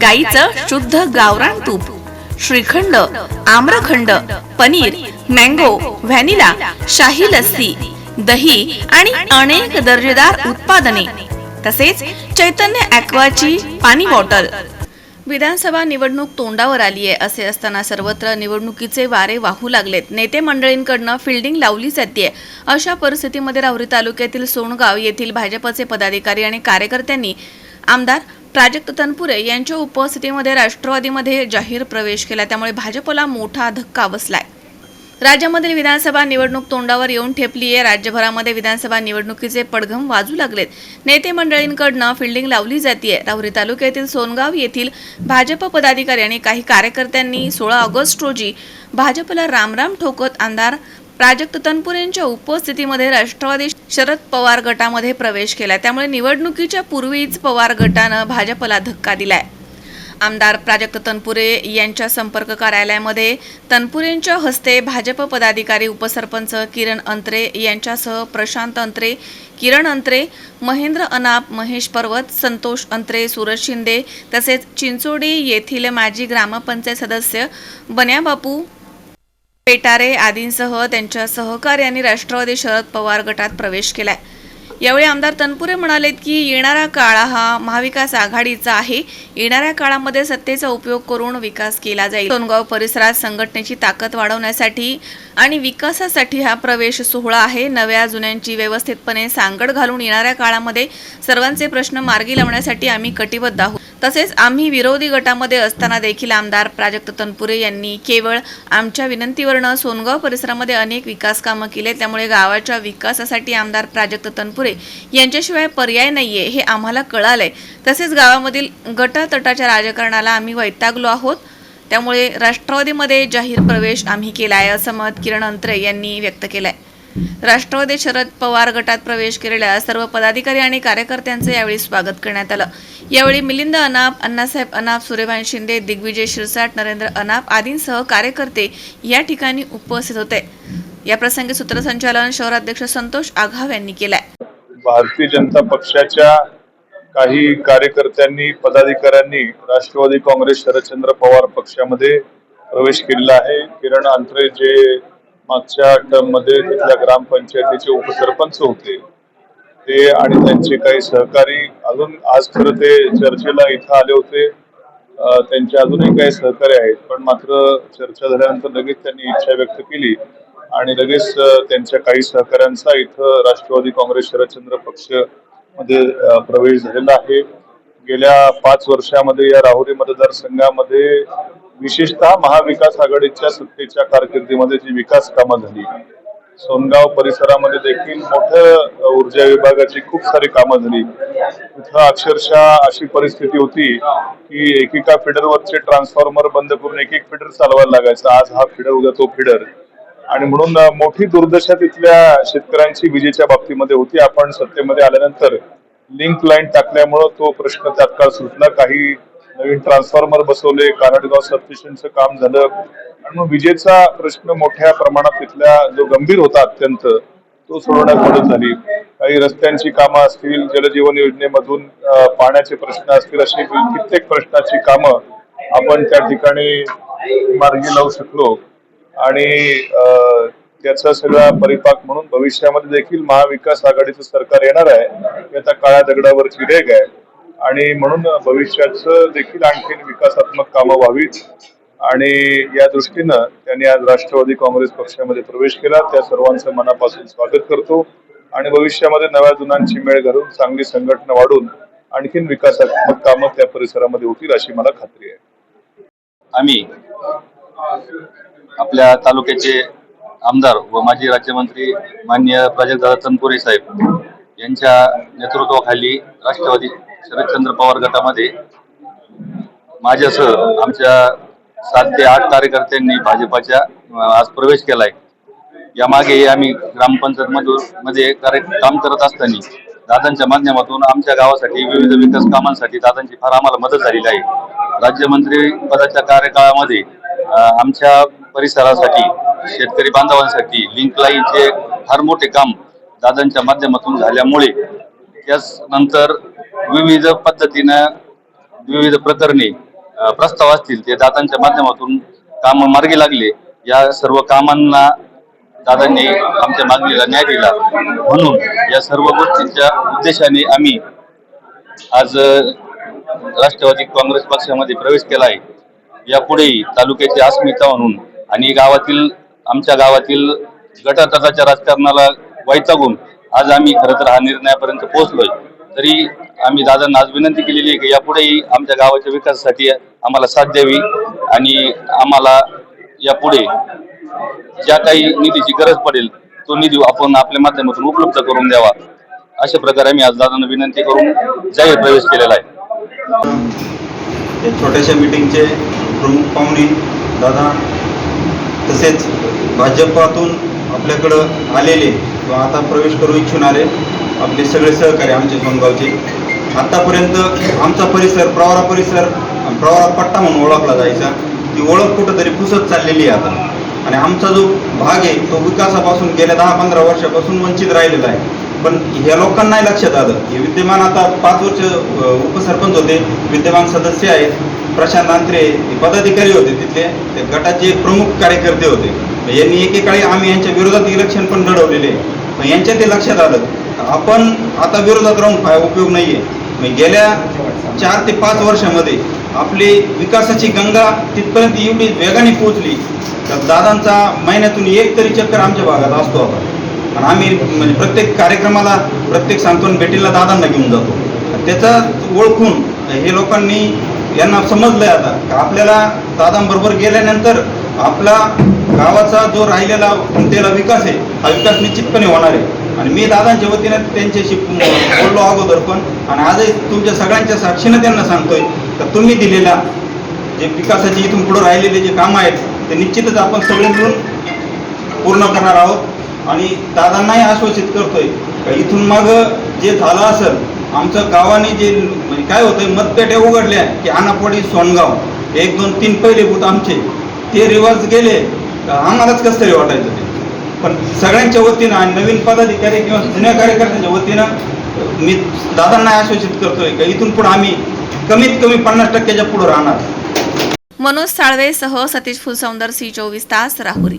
गाईचं शुद्ध गावरान तूप श्रीखंड आम्रखंड पनीर मँगो व्हॅनिला शाही लस्सी दही आणि अनेक दर्जेदार उत्पादने तसेच चैतन्य ॲक्वाची पाणी बॉटल. विधानसभा निवडणूक तोंडावर आली आहे असे असताना सर्वत्र निवडणुकीचे वारे वाहू लागलेत. नेते मंडळींकडनं फिल्डिंग लावली जाते अशा परिस्थितीमध्ये राहुरी तालुक्यातील सोनगाव येथील भाजपचे पदाधिकारी आणि कार्यकर्त्यांनी आमदार प्राजक्त तनपुरे यांच्या उपस्थितीमध्ये राष्ट्रवादीमध्ये जाहीर प्रवेश केला. त्यामुळे भाजपला मोठा धक्का बसलाय. राज्यामधील विधानसभा निवडणूक तोंडावर येऊन ठेपली आहे राज्यभरामध्ये विधानसभा निवडणुकीचे पडघम वाजू लागलेत. नेते मंडळींकडनं फिल्डिंग लावली जाते राहुरी तालुक्यातील सोनगाव येथील भाजप पदाधिकारी आणि काही कार्यकर्त्यांनी सोळा ऑगस्ट रोजी भाजपला रामराम ठोकत आमदार प्राजक्त तनपुरेंच्या उपस्थितीमध्ये राष्ट्रवादी शरद पवार गटामध्ये प्रवेश केला त्यामुळे निवडणुकीच्या पूर्वीच पवार गटानं भाजपला धक्का दिलाय. आमदार प्राजक्त तनपुरे यांच्या संपर्क कार्यालयामध्ये तनपुरेंच्या हस्ते भाजप पदाधिकारी उपसरपंच किरण अंत्रे यांच्यासह प्रशांत अंत्रे किरण अंत्रे महेंद्र अनाप महेश पर्वत संतोष अंत्रे सूरज शिंदे तसेच चिंचोडी येथील माजी ग्रामपंचायत सदस्य बन्याबापू पेटारे आदींसह त्यांच्या सहकार्यांनी राष्ट्रवादी शरद पवार गटात प्रवेश केलाय. यावेळी आमदार तनपुरे म्हणालेत की येणारा काळ हा महाविकास आघाडीचा आहे. येणाऱ्या काळामध्ये सत्तेचा उपयोग करून विकास केला जाईल. सोनगाव परिसरात संघटनेची ताकद वाढवण्यासाठी आणि विकासासाठी हा प्रवेश सोहळा आहे. नव्या जुन्यांची व्यवस्थितपणे सांगड घालून येणाऱ्या काळामध्ये सर्वांचे प्रश्न मार्गी लावण्यासाठी आम्ही कटिबद्ध आहोत. तसेच आम्ही विरोधी गटामध्ये असताना देखील आमदार प्राजक्त तनपुरे यांनी केवळ आमच्या विनंतीवरनं सोनगाव परिसरामध्ये अनेक विकास कामं केले. त्यामुळे गावाच्या विकासासाठी आमदार प्राजक्त तनपुरे यांच्याशिवाय पर्याय नाहीये हे आम्हाला कळालंय. तसेच गावामधील गटातटाच्या राजकारणाला आम्ही वैतागलो आहोत. त्यामुळे राष्ट्रवादीमध्ये जाहीर प्रवेश आम्ही केला आहे असं मत किरण अंत्रे यांनी व्यक्त केलंय. राष्ट्रवादी शरद पवार गटात प्रवेश केलेल्या सर्व पदाधिकारी आणि कार्यकर्त्यांचं यावेळी स्वागत करण्यात आलं. यावेळी मिलिंद अनाप अण्णासाहेब अनाप सूर्यभान शिंदे दिग्विजय शिरसाट नरेंद्र अनाप आदींसह कार्यकर्ते या ठिकाणी उपस्थित होते. या प्रसंगी सूत्रसंचालन शहराध्यक्ष संतोष आघाव यांनी केलाय. भारतीय जनता पक्षाच्या काही कार्यकर्त्यांनी पदाधिकाऱ्यांनी राष्ट्रवादी काँग्रेस शरदचंद्र पवार पक्षामध्ये प्रवेश केलेला आहे. किरण अंतरे जे मागच्या टर्ममध्ये तिथल्या ग्रामपंचायतीचे उपसरपंच होते. ते आणि त्यांचे काही सहकारी अजून आज खरं ते चर्चेला इथं आले होते. त्यांचे अजूनही काही सहकारी आहेत पण मात्र चर्चा झाल्यानंतर लगेच त्यांनी इच्छा व्यक्त केली आणि लगेच त्यांच्या काही सहकाऱ्यांचा इथं राष्ट्रवादी काँग्रेस शरदचंद्र पक्षमध्ये प्रवेश झालेला आहे. गेल्या पाच वर्षामध्ये या राहुरी मतदारसंघामध्ये विशेषतः महाविकास आघाडीच्या सत्तेच्या कारकिर्दीमध्ये जी विकास कामं झाली सोनगाव परिसरामध्ये देखील मोठ्या ऊर्जा विभागाची खूप सारी कामं झाली. तिथं अक्षरशः अशी परिस्थिती होती की एकेका फिडरवरचे ट्रान्सफॉर्मर बंद करून एक एक फिडर चालवायला लागायचा. आज हा फिडर उद्या तो फिडर. आणि म्हणून मोठी दुर्दशा तिथल्या शेतकऱ्यांची विजेच्या बाबतीमध्ये होती. आपण सत्तेमध्ये आल्यानंतर लिंक लाईन टाकल्यामुळं तो प्रश्न तात्काळ सुटला. काही नवीन ट्रान्सफॉर्मर बसवले कानडगाव सबस्टेशनचं काम झालं. आणि मग विजेचा प्रश्न मोठ्या प्रमाणात तिथल्या जो गंभीर होता अत्यंत तो सोडवण्यात मदत झाली. काही रस्त्यांची कामं असतील जलजीवन योजनेमधून पाण्याचे प्रश्न असतील अशी कित्येक प्रश्नाची कामं आपण त्या ठिकाणी मार्गी लावू शकलो. आणि त्याचा सगळा परिपाक म्हणून भविष्यामध्ये देखील महाविकास आघाडीचं सरकार येणार आहे आता काळ्या दगडावरची रेग आहे. आणि म्हणून भविष्याचं देखील आणखीन विकासात्मक कामं व्हावीत. आणि या दृष्टीनं त्यांनी आज राष्ट्रवादी काँग्रेस पक्षामध्ये प्रवेश केला. त्या सर्वांचं मनापासून स्वागत करतो. आणि भविष्यामध्ये नव्या जुनांची मेळ घालून चांगली संघटना वाढून आणखीन विकासात्मक कामं त्या परिसरामध्ये होतील अशी मला खात्री आहे. आम्ही आपल्या तालुक्याचे आमदार व माजी राज्यमंत्री मान्य प्राजक्तदादा तनपुरे साहेब यांच्या नेतृत्वाखाली राष्ट्रवादी शरदचंद्र पवार गटामध्ये माझ्यासह आमच्या सात ते आठ कार्यकर्त्यांनी भाजपाच्या आज प्रवेश केलाय. यामागे आम्ही ग्रामपंचायत मधून मध्ये कार्य काम करत असताना दादांच्या माध्यमातून आमच्या गावासाठी विविध विकास कामांसाठी दादांची फार आम्हाला मदत झालेली आहे. राज्यमंत्री पदाच्या कार्यकाळामध्ये आमच्या परिसरासाठी शेतकरी बांधवांसाठी लिंक लाईनचे फार मोठे काम दादांच्या माध्यमातून झाल्यामुळे त्यानंतर विविध पद्धतीनं विविध प्रकरणे प्रस्ताव असतील ते दादांच्या माध्यमातून काम मार्गी लागले. या सर्व कामांना दादांनी आमच्या मागणीला न्याय दिला. म्हणून या सर्व गोष्टींच्या उद्देशाने आम्ही आज राष्ट्रवादी काँग्रेस पक्षामध्ये प्रवेश केला आहे. यापुढेही तालुक्याची अस्मिता म्हणून आणि गावातील आमच्या गावातील गटातटाच्या राजकारणाला वैतागून आज आम्ही खरं तर हा निर्णयापर्यंत पोहोचलोय. तरी आम्ही दादांना आज विनंती केलेली आहे की यापुढेही आमच्या गावाच्या विकासासाठी आम्हाला साथ द्यावी आणि आम्हाला यापुढे ज्या काही निधीची गरज पडेल तो निधी आपण आपल्या माध्यमातून उपलब्ध करून द्यावा. अशा प्रकारे आम्ही आज दादांना विनंती करून जाहीर प्रवेश केलेला आहे. छोट्याशा मीटिंगचे प्रमुख पाहुणे दादा तसेच भाजपातून आपल्याकडं आलेले व आता प्रवेश करू इच्छिणारे आपले सगळे सहकारी आमचे सोनगावचे. आत्तापर्यंत आमचा परिसर प्रवारा परिसर प्रवारा पट्टा म्हणून ओळखला जायचा. ती ओळख कुठंतरी पुसत चाललेली आहे आता. आणि आमचा जो भाग आहे तो विकासापासून गेल्या दहा पंधरा वर्षापासून वंचित राहिलेला आहे. पण ह्या लोकांना लक्षात आलं. हे विद्यमान आता पाच वर्ष उपसरपंच होते विद्यमान सदस्य आहेत. प्रशांत आंत्रे पदाधिकारी होते तिथले. ते गटाचे प्रमुख कार्यकर्ते होते. यांनी एकेकाळी आम्ही यांच्या विरोधात इलेक्शन पण लढवलेले. मग यांच्या ते लक्षात आलं आपण आता विरोधात राहून काय उपयोग नाही आहे गेल्या चार ते पाच वर्षामध्ये आपली विकासाची गंगा तिथपर्यंत एवढी वेगाने पोहोचली तर दादांचा महिन्यातून एक तरी चक्कर आमच्या भागात असतो आता. आणि आम्ही म्हणजे प्रत्येक कार्यक्रमाला प्रत्येक सांत्वन भेटीला दादांना घेऊन जातो. त्याचा ओळखून हे लोकांनी यांना समजलंय आता का आपल्याला दादांबरोबर गेल्यानंतर आपला गावाचा जो राहिलेला उमटेला विकास आहे हा विकास निश्चितपणे होणार आहे. आणि मी दादांच्या वतीनं त्यांच्याशी बोललो अगोदर पण आणि आजही तुमच्या सगळ्यांच्या साक्षीनं त्यांना सांगतोय तर तुम्ही दिलेल्या जे विकासाचे इथून पुढे राहिलेले जे कामं आहेत ते निश्चितच आपण सगळे मिळून पूर्ण करणार आहोत. आणि दादांनाही आश्वासित करतोय का इथून मग जे झालं असेल आमचं गावाने जे म्हणजे काय होतंय मतपेट्या उघडल्या की आनापवाडी सोनगाव एक दोन तीन पहिले बूथ आमचे ते रिवर्स गेले आम्हालाच कसं तरी वाटायचं ते. पण सगळ्यांच्या वतीनं आणि नवीन पदाधिकारी किंवा जुन्या कार्यकर्त्यांच्या वतीनं मी दादांना आश्वासित करतोय का इथून पुढे आम्ही कमीत कमी पन्नास टक्क्याच्या पुढे राहणार. मनोज साळवेसह सतीश फुलसौंदर सी चोवीस तास राहुरी.